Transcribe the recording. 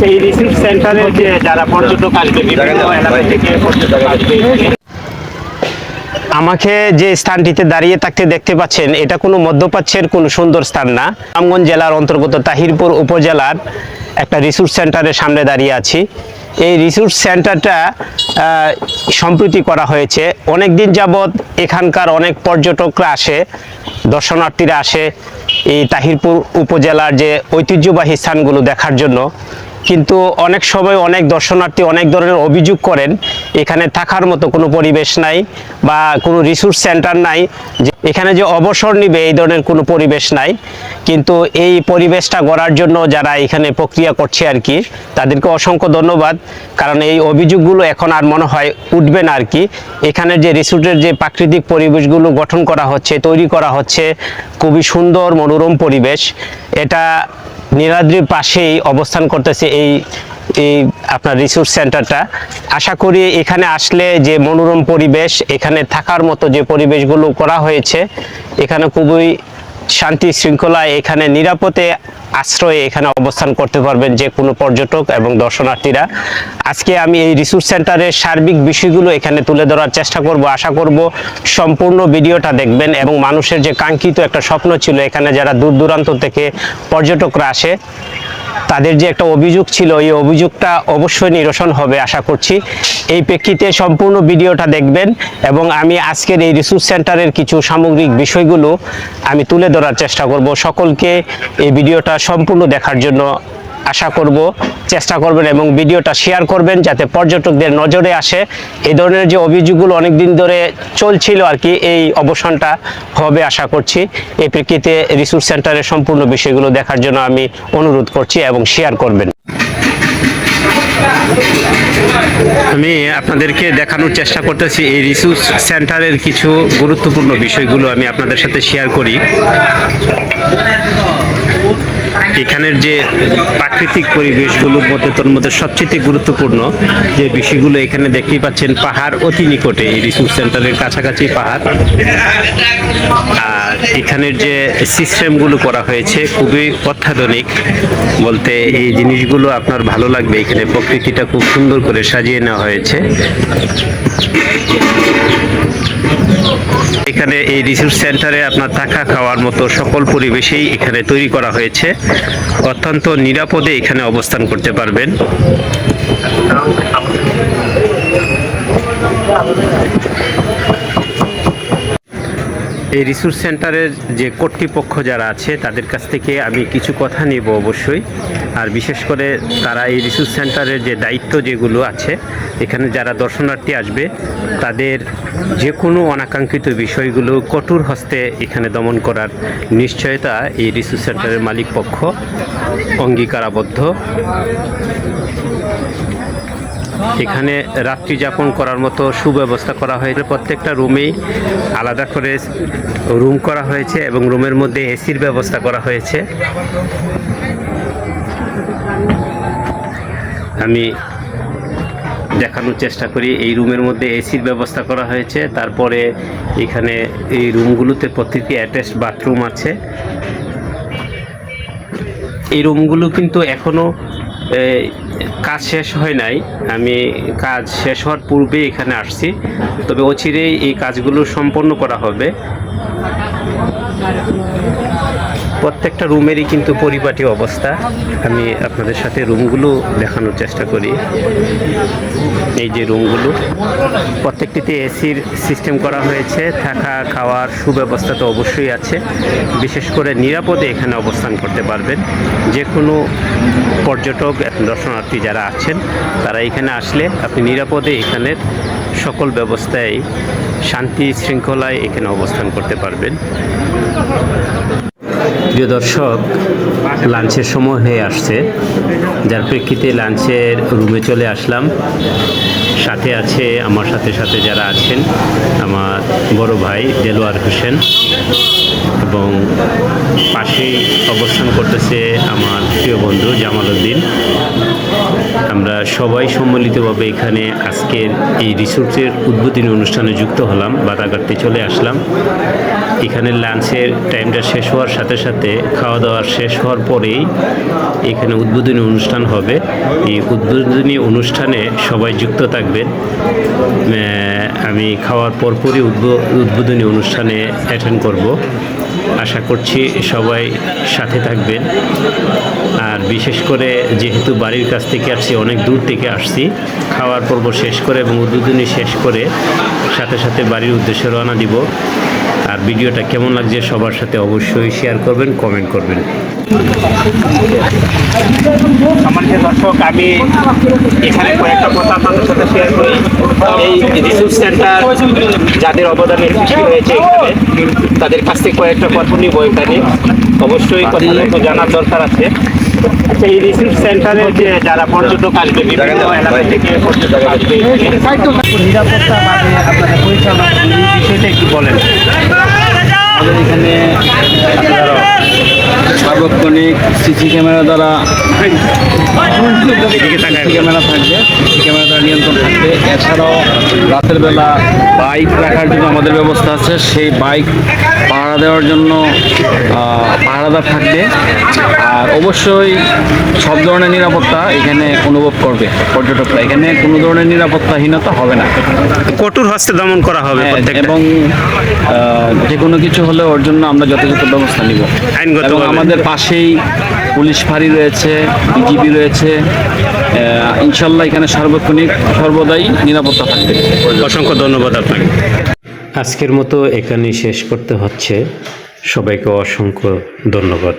আচ্ছা এই রিসিভ সেন্টারে যে যারা পর্যটক আসবে বিভিন্ন এলাকা থেকে পর্যটক আসবে। আমাকে যে স্থানটিতে দাঁড়িয়ে থাকতে দেখতে পাচ্ছেন এটা কোনো মধ্যপ্রাচ্যের কোনো সুন্দর স্থান না। রামগঞ্জ জেলার অন্তর্গত তাহিরপুর উপজেলার একটা রিসোর্স সেন্টারের সামনে দাঁড়িয়ে আছি। এই রিসোর্স সেন্টারটা আহ, সম্প্রতি করা হয়েছে। অনেক দিন যাবৎ এখানকার অনেক পর্যটকরা আসে দর্শনার্থীরা আসে এই তাহিরপুর উপজেলার যে ঐতিহ্যবাহী স্থানগুলো দেখার জন্য। কিন্তু অনেক সময় অনেক দর্শনার্থী অনেক ধরনের অভিযোগ করেন, এখানে থাকার মতো কোনো পরিবেশ নাই বা কোনো রিসোর্স সেন্টার নাই, যে এখানে যে অবসর নিবে এই ধরনের কোনো পরিবেশ নাই। কিন্তু এই পরিবেশটা গড়ার জন্য যারা এখানে প্রক্রিয়া করছে আর কি, তাদেরকে অসংখ্য ধন্যবাদ। কারণ এই অভিযোগগুলো এখন আর মনে হয় উঠবে না আর কি। এখানে যে রিসোর্টের যে প্রাকৃতিক পরিবেশগুলো গঠন করা হচ্ছে, তৈরি করা হচ্ছে, খুবই সুন্দর, মনোরম পরিবেশ। এটা নীলাদ্রির পাশেই অবস্থান করতেছে এই এই আপনার রিসোর্স সেন্টারটা আশা করি এখানে আসলে যে মনোরম পরিবেশ, এখানে থাকার মতো যে পরিবেশগুলো করা হয়েছে, এখানে খুবই শান্তি শৃঙ্খলায় এখানে নিরাপদে আশ্রয়ে এখানে অবস্থান করতে পারবেন যে কোনো পর্যটক এবং দর্শনার্থীরা। আজকে আমি এই রিসোর্স সেন্টারের সার্বিক বিষয়গুলো এখানে তুলে ধরার চেষ্টা করব। আশা করব সম্পূর্ণ ভিডিওটা দেখবেন এবং মানুষের যে কাঙ্ক্ষিত একটা স্বপ্ন ছিল, এখানে যারা দূর দূরান্ত থেকে পর্যটকরা আসে তাদের যে একটা অভিযোগ ছিল, এই অভিযোগটা অবশ্যই নিরসন হবে আশা করছি। এই প্রেক্ষিতে সম্পূর্ণ ভিডিওটা দেখবেন এবং আমি আজকের এই রিসোর্স সেন্টারের কিছু সামগ্রিক বিষয়গুলো আমি তুলে ধরার চেষ্টা করব সকলকে এই ভিডিওটা সম্পূর্ণ দেখার জন্য। আশা করব, চেষ্টা করবেন এবং ভিডিওটা শেয়ার করবেন যাতে পর্যটকদের নজরে আসে। এই ধরনের যে অভিযোগগুলো অনেক দিন ধরে চলছিল আর কি, এই অবসানটা হবে আশা করছি। এই প্রেক্ষিতে রিসোর্স সেন্টারের সম্পূর্ণ বিষয়গুলো দেখার জন্য আমি অনুরোধ করছি এবং শেয়ার করবেন। আমি আপনাদেরকে দেখানোর চেষ্টা করতেছি, এই রিসোর্স সেন্টারের কিছু গুরুত্বপূর্ণ বিষয়গুলো আমি আপনাদের সাথে শেয়ার করি। এখানের যে প্রাকৃতিক পরিবেশগুলোর মধ্যে, তোর মধ্যে সবচেয়ে গুরুত্বপূর্ণ যে বিষয়গুলো এখানে দেখতেই পাচ্ছেন, পাহাড় অতি নিকটে, এই রিসোর্স সেন্টারের কাছাকাছি পাহাড়। আর এখানের যে সিস্টেমগুলো করা হয়েছে খুবই অত্যাধুনিক, বলতে এই জিনিসগুলো আপনার ভালো লাগবে, এখানে প্রকৃতিটা খুব সুন্দর করে সাজিয়ে নেওয়া হয়েছে। এখানে এই রিসোর্স সেন্টারে আপনার থাকা খাওয়ার মতো সকল পরিবেশেই এখানে তৈরি করা হয়েছে। অত্যন্ত নিরাপদে এখানে অবস্থান করতে পারবেন। এই রিসোর্স সেন্টারের যে কর্তৃপক্ষ যারা আছে, তাদের কাছ থেকে আমি কিছু কথা নেব অবশ্যই। আর বিশেষ করে তারা এই রিসোর্স সেন্টারের যে দায়িত্ব যেগুলো আছে, এখানে যারা দর্শনার্থী আসবে, তাদের যে কোনো অনাকাঙ্ক্ষিত বিষয়গুলো কঠোর হস্তে এখানে দমন করার নিশ্চয়তা এই রিসোর্স সেন্টারের মালিক পক্ষ অঙ্গীকারাবদ্ধ। এখানে রাত্রি যাপন করার মতো সুব্যবস্থা করা হয়েছে। প্রত্যেকটা রুমেই আলাদা করে রুম করা হয়েছে এবং রুমের মধ্যে এসির ব্যবস্থা করা হয়েছে। আমি দেখানোর চেষ্টা করি এই রুমের মধ্যে এসির ব্যবস্থা করা হয়েছে। তারপরে এখানে এই রুমগুলোতে প্রত্যেকটি অ্যাটাচড বাথরুম আছে। এই রুমগুলো কিন্তু এখনও এ, কাজ শেষ হয় নাই। আমি কাজ শেষ হওয়ার পূর্বে এখানে আসছি। তবে অচিরেই এই কাজগুলো সম্পন্ন করা হবে। প্রত্যেকটা রুমেরই কিন্তু পরিপাটি অবস্থা। আমি আপনাদের সাথে রুমগুলো দেখানোর চেষ্টা করি। এই যে রুমগুলো। প্রত্যেকটিতে এসির সিস্টেম করা হয়েছে। থাকা, খাওয়ার সুব্যবস্থা তো অবশ্যই আছে। বিশেষ করে নিরাপদে এখানে অবস্থান করতে পারবেন। যে কোনো পর্যটক দর্শনার্থী যারা আছেন, তারা এখানে আসলে আপনি নিরাপদে এখানের সকল ব্যবস্থায় শান্তি শৃঙ্খলায় এখানে অবস্থান করতে পারবেন। প্রিয় দর্শক, লাঞ্চের সময় হয়ে আসছে। যার প্রেক্ষিতে লাঞ্চের রুমে চলে আসলাম। সাথে আছে আমার সাথে সাথে যারা আছেন, আমার বড় ভাই দেলোয়ার হোসেন এবং পাশেই অবস্থান করতেছে আমার প্রিয় বন্ধু জামাল উদ্দিন আমরা সবাই সম্মিলিতভাবে এখানে আজকের এই রিসোর্টের উদ্বোধনী অনুষ্ঠানে যুক্ত হলাম বাদাঘাটতে চলে আসলাম। এখানে লাঞ্চের টাইমটা শেষ হওয়ার সাথে সাথে খাওয়া দাওয়া শেষ হওয়ার পরেই এখানে উদ্বোধনী অনুষ্ঠান হবে। এই উদ্বোধনী অনুষ্ঠানে সবাই যুক্ত থাকবেন। আমি খাওয়ার পরপরই উদ্বো- উদ্বোধনী অনুষ্ঠানে অ্যাটেন্ড করব। আশা করছি সবাই সাথে থাকবেন। আর বিশেষ করে যেহেতু বাড়ির কাছ থেকে আসছি অনেক দূর থেকে আসছি, খাওয়ার পর্ব শেষ করে এবং উদ্বোধনী শেষ করে সাথে সাথে বাড়ির উদ্দেশ্যে রওনা দিব। আর ভিডিওটা কেমন লাগছে সবার সাথে অবশ্যই শেয়ার করবেন কমেন্ট করবেন। সম্মানিত দর্শক আমি এখানে কয়েকটা কথা আপনাদের সাথে শেয়ার করি। এই রিসোর্স সেন্টার যাদের অবদানে সৃষ্টি হয়েছে এখানে তাদের কাছ থেকে কয়েকটা কথা নিব এখানে অবশ্যই কথাগুলো জানার দরকার আছে। আচ্ছা এই রিসোর্স সেন্টারে যে যারা পর্যটক আসবে বিভিন্ন এলাকা থেকে পর্যটক আসবে নিরাপত্তা মানে আপনাদের পরিচালনা বলেন। আমাদের এখানে সার্বক্ষণিক সিসি ক্যামেরা দ্বারা ক্যামেরা থাকবে সিসি ক্যামেরা দ্বারা নিয়ন্ত্রণ থাকবে। এছাড়াও রাতের বেলা বাইক রাখার জন্য আমাদের ব্যবস্থা আছে। সেই বাইক পাহারা দেওয়ার জন্য পাহারাদার থাকবে। আর অবশ্যই সব ধরনের নিরাপত্তা এখানে অনুভব করবে পর্যটকরা। এখানে কোনো ধরনের নিরাপত্তাহীনতা হবে না। কঠোর হস্তে দমন করা হবে হ্যাঁ, এবং যে কোনো কিছু হলে ওর জন্য আমরা যথাযথ ব্যবস্থা নিব। এবং আমাদের পাশেই পুলিশ ফাঁড়ি রয়েছে বিজিবি রয়েছে আহ, ইনশাল্লাহ এখানে সার্বক্ষণিক সর্বদাই নিরাপত্তা থাকবে। অসংখ্য ধন্যবাদ আপনাকে। আজকের মতো এখানেই শেষ করতে হচ্ছে। সবাইকে অসংখ্য ধন্যবাদ।